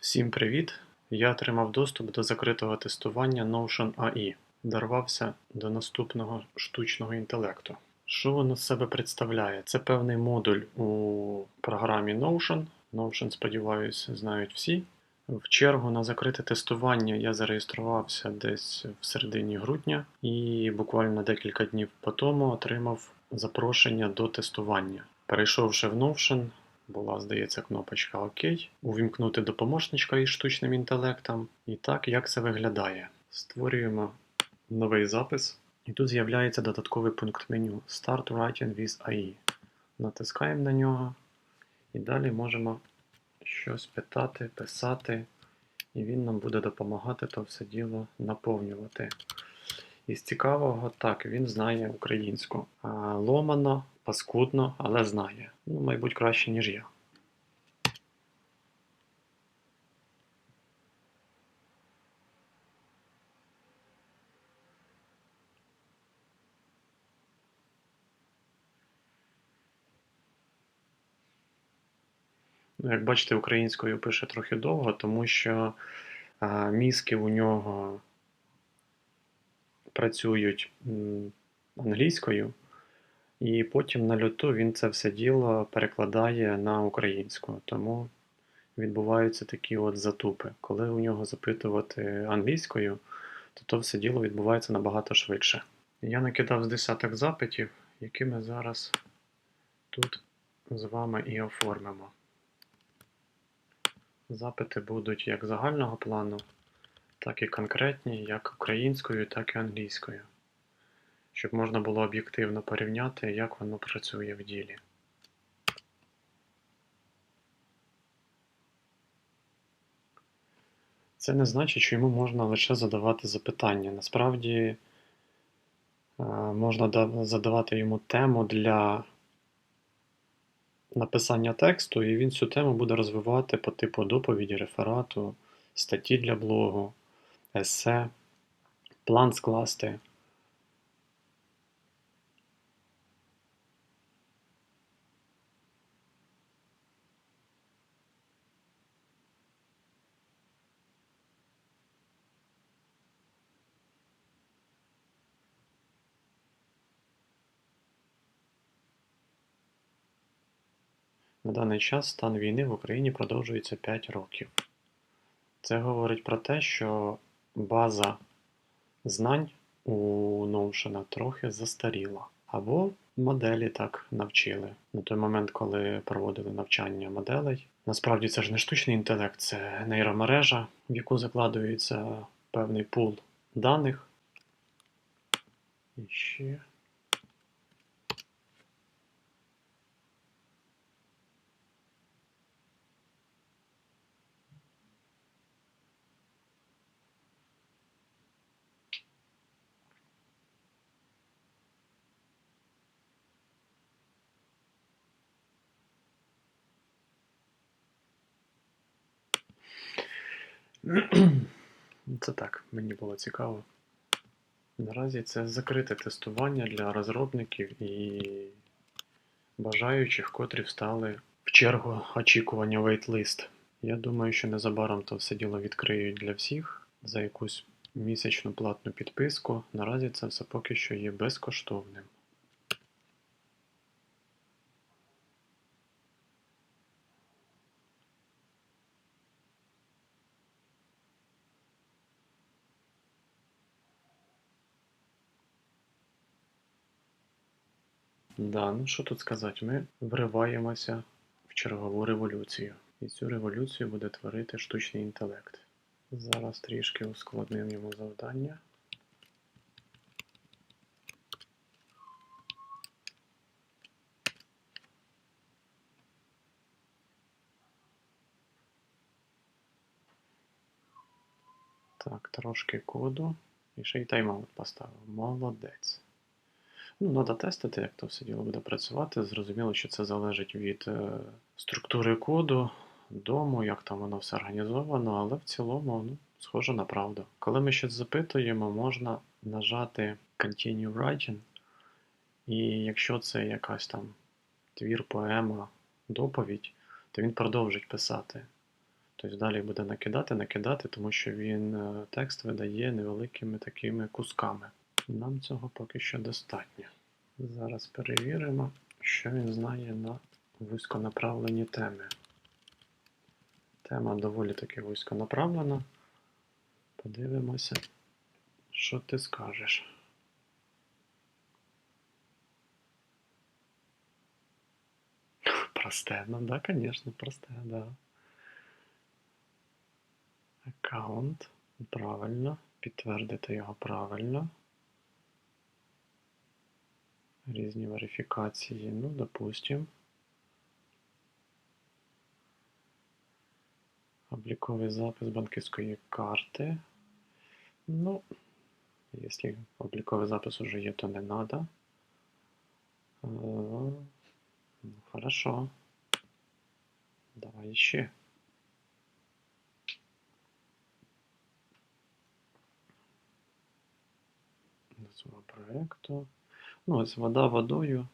Всім привіт! Я отримав доступ до закритого тестування Notion AI. Дорвався до наступного штучного інтелекту. Що воно з себе представляє? Це певний модуль у програмі Notion. Notion, сподіваюся, знають всі. В чергу на закрите тестування я зареєструвався десь в середині грудня і буквально декілька днів по тому отримав запрошення до тестування. Перейшовши в Notion, була, здається, кнопочка ОК, увімкнути до помощничка із штучним інтелектом. І так, як це виглядає. Створюємо новий запис. І тут з'являється додатковий пункт меню Start Writing with AI. Натискаємо на нього і далі можемо щось питати, писати, і він нам буде допомагати то все діло наповнювати. Із цікавого, так, він знає українську. Ломано, паскудно, але знає. Ну, мабуть, краще, ніж я. Ну, як бачите, українською пише трохи довго, тому що мізки у нього працюють англійською, і потім на льоту він це все діло перекладає на українську. Тому відбуваються такі от затупи. Коли у нього запитувати англійською, то то все діло відбувається набагато швидше. Я накидав з десяток запитів, які ми зараз тут з вами і оформимо. Запити будуть як загального плану, так і конкретні, як українською, так і англійською, щоб можна було об'єктивно порівняти, як воно працює в ділі. Це не значить, що йому можна лише задавати запитання. Насправді е, можна задавати йому тему для написання тексту, і він цю тему буде розвивати по типу доповіді, реферату, статті для блогу, есе, план скласти. Даний час стан війни в Україні продовжується 5 років. Це говорить про те, що база знань у Notion трохи застаріла. Або моделі так навчили на той момент, коли проводили навчання моделей. Насправді це ж не штучний інтелект, це нейромережа, в яку закладується певний пул даних. І ще. Це так, мені було цікаво. Наразі це закрите тестування для розробників і бажаючих, котрі встали в чергу очікування waitlist. Я думаю, що незабаром то все діло відкриють для всіх за якусь місячну платну підписку. Наразі це все поки що є безкоштовним. Да, ну що тут сказати, ми вриваємося в чергову революцію. І цю революцію буде творити штучний інтелект. Зараз трішки ускладним йому завдання. Так, трошки коду. І ще й тайм-аут поставив. Молодець. Ну, треба тестити, як то все діло буде працювати. Зрозуміло, що це залежить від е, структури коду, дому, як там воно все організовано, але в цілому, ну, схоже на правду. Коли ми щось запитуємо, можна нажати Continue Writing, і якщо це якась там твір, поема, доповідь, то він продовжить писати. Тобто далі буде накидати, накидати, тому що він е, текст видає невеликими такими кусками. Нам цього поки що достатньо. Зараз перевіримо, що він знає на вузьконаправлені теми. Тема доволі таки вузьконаправлена. Подивимося, що ти скажеш. Просте, ну да, конечно, просте, да. Аккаунт. Правильно. Підтвердити його правильно. Різні верифікації. Ну, допустим. Обліковий запис банківської карти. Ну, якщо обліковий запис уже є, то не. Е, Ну, хорошо. Давай ще. Назва проекту. Ну, ось вода водою,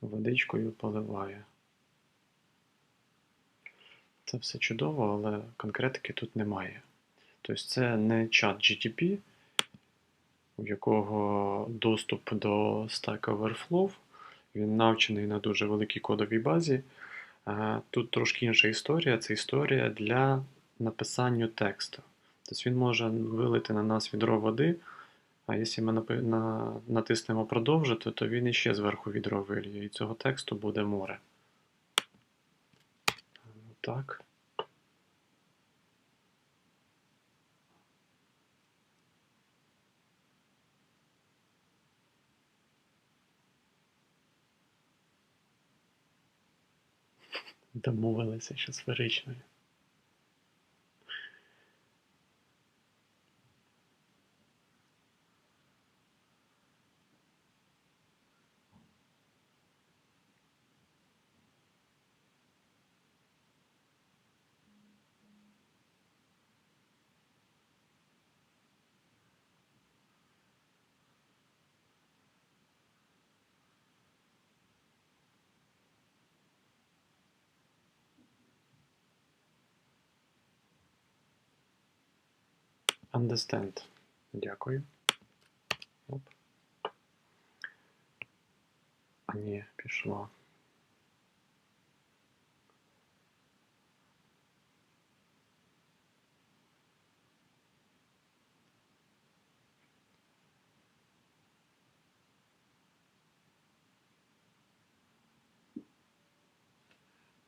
водичкою поливає. Це все чудово, але конкретики тут немає. Тобто це не чат GTP, у якого доступ до Stack Overflow. Він навчений на дуже великій кодовій базі. Е, Тут трошки інша історія. Це історія для написання тексту. Тобто він може вилити на нас відро води, а якщо ми натиснемо продовжити, то він іще зверху відро вильє, і цього тексту буде море. Так. Домовилися, що сферичною. Understand. Дякую. Оп. А ні, пішла.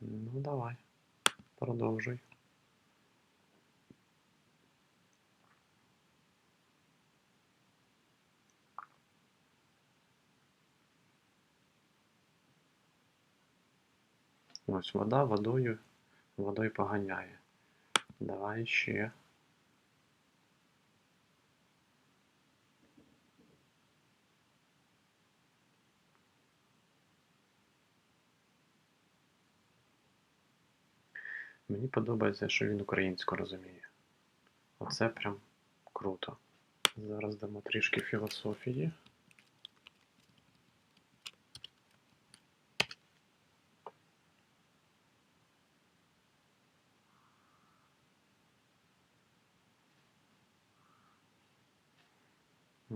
Ну, давай. Продовжуй. Ось вода водою, водою поганяє. Давай ще. Мені подобається, що він українську розуміє. Оце прям круто. Зараз дамо трішки філософії.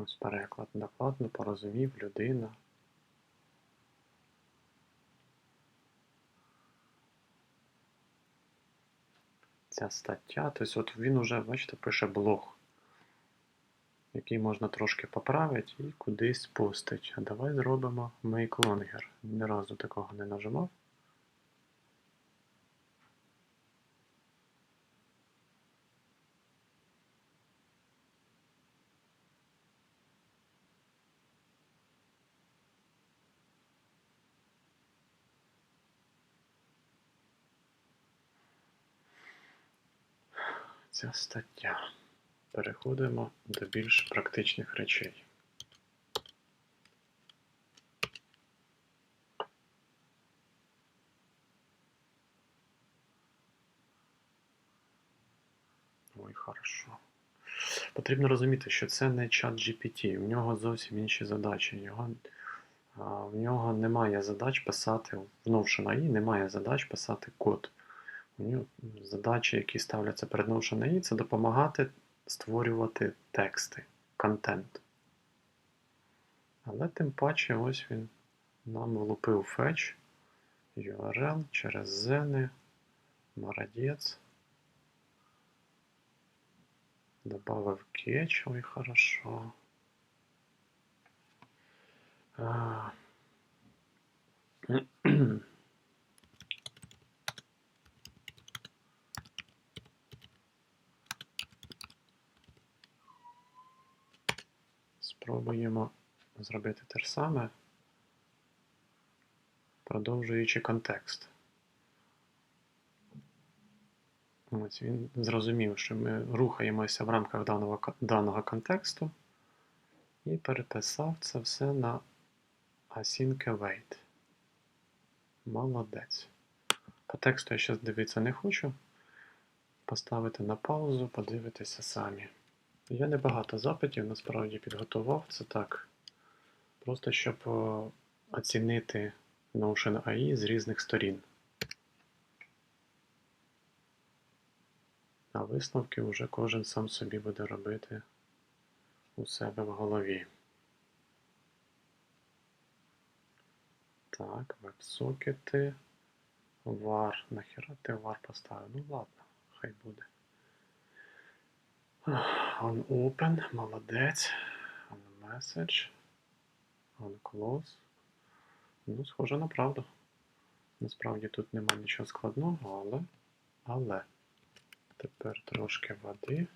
Ось переклад докладно порозумів людина. Ця стаття, тобто от він уже, бачите, пише блог, який можна трошки поправити і кудись пустить. А давай зробимо make longer. Ні разу такого не нажимав. Ця стаття. Переходимо до більш практичних речей. Ой, хорошо. Потрібно розуміти, що це не чат GPT, в нього зовсім інші задачі. Його, в нього немає задач писати в Notion AI немає задач писати код. Ну, Задачі, які ставляться перед Notion це допомагати створювати тексти, контент. Але тим паче ось він нам влупив fetch, URL через зени, молодець. Добавив кетч, ой, хорошо. А. Спробуємо зробити те ж саме, продовжуючи контекст. Ось він зрозумів, що ми рухаємося в рамках даного, даного контексту і переписав це все на async await. Молодець. По тексту я зараз дивитися не хочу. Поставити на паузу, подивитися самі. Я небагато запитів насправді підготував. Це так. Просто щоб оцінити Notion AI з різних сторін. А висновки вже кожен сам собі буде робити у себе в голові. Так, веб-сокети. var. Нахіра ти var поставив? Ну ладно, хай буде. On open, молодець. On message. On close. Ну, схоже на правду. Насправді тут нема нічого складного, але. Але. Тепер трошки води.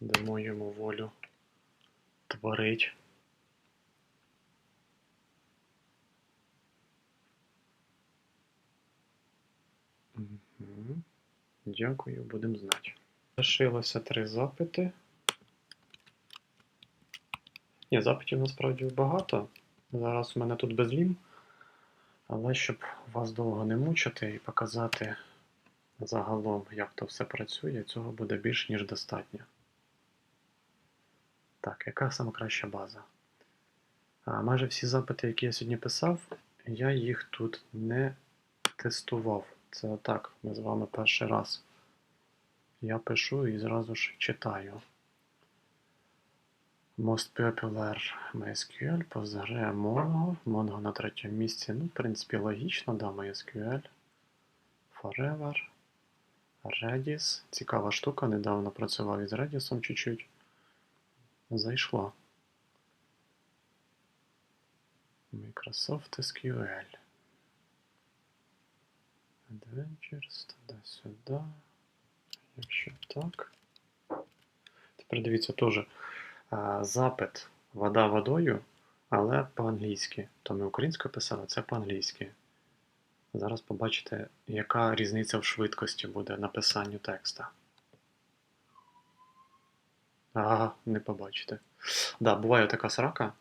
Дамо йому волю творить. Мгм. Дякую, будемо знати. Лишилося три запити. Ні, запитів насправді багато. Зараз у мене тут безлім. Але щоб вас довго не мучити і показати загалом, як то все працює, цього буде більш ніж достатньо. Так, яка сама краща база? А, майже всі запити, які я сьогодні писав, я їх тут не тестував. Це отак, ми з вами перший раз. Я пишу і зразу ж читаю. Most popular MySQL, Postgre, Mongo. Mongo на третьому місці. Ну, в принципі, логічно, да, MySQL. Forever. Redis. Цікава штука. Недавно працював із Redis чуть-чуть. Зайшло. Microsoft SQL. Adventures, туди-сюди. Якщо так. Тепер дивіться теж запит вода водою, але по-англійськи. То ми українською писали, це по-англійськи. Зараз побачите, яка різниця в швидкості буде написанню текста. Ага, не побачите. Да, буває така срака.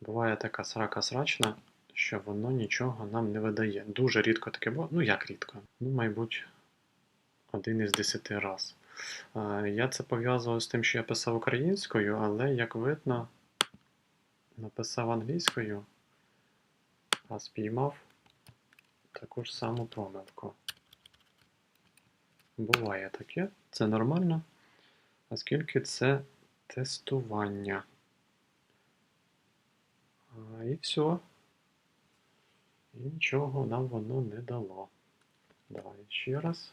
Буває така срака срачна, що воно нічого нам не видає. Дуже рідко таке було. Ну як рідко? Ну, мабуть, один із десяти раз. Я це пов'язував з тим, що я писав українською, але, як видно, написав англійською, а спіймав таку ж саму помилку. Буває таке, це нормально, оскільки це тестування. І все. І нічого нам воно не дало. Давай ще раз.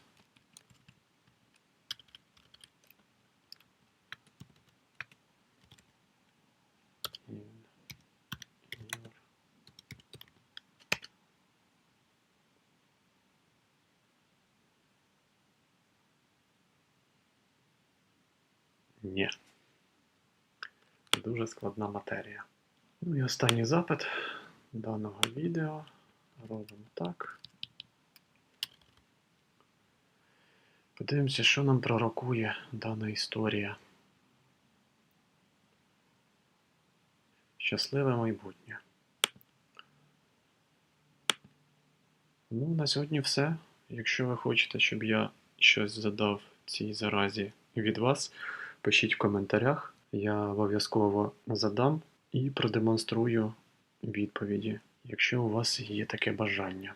Ні. Дуже складна матерія. Ну і останній запит даного відео. Робимо так. Подивимося, що нам пророкує дана історія. Щасливе майбутнє. Ну, на сьогодні все. Якщо ви хочете, щоб я щось задав цій заразі від вас, пишіть в коментарях. Я обов'язково задам і продемонструю відповіді, якщо у вас є таке бажання.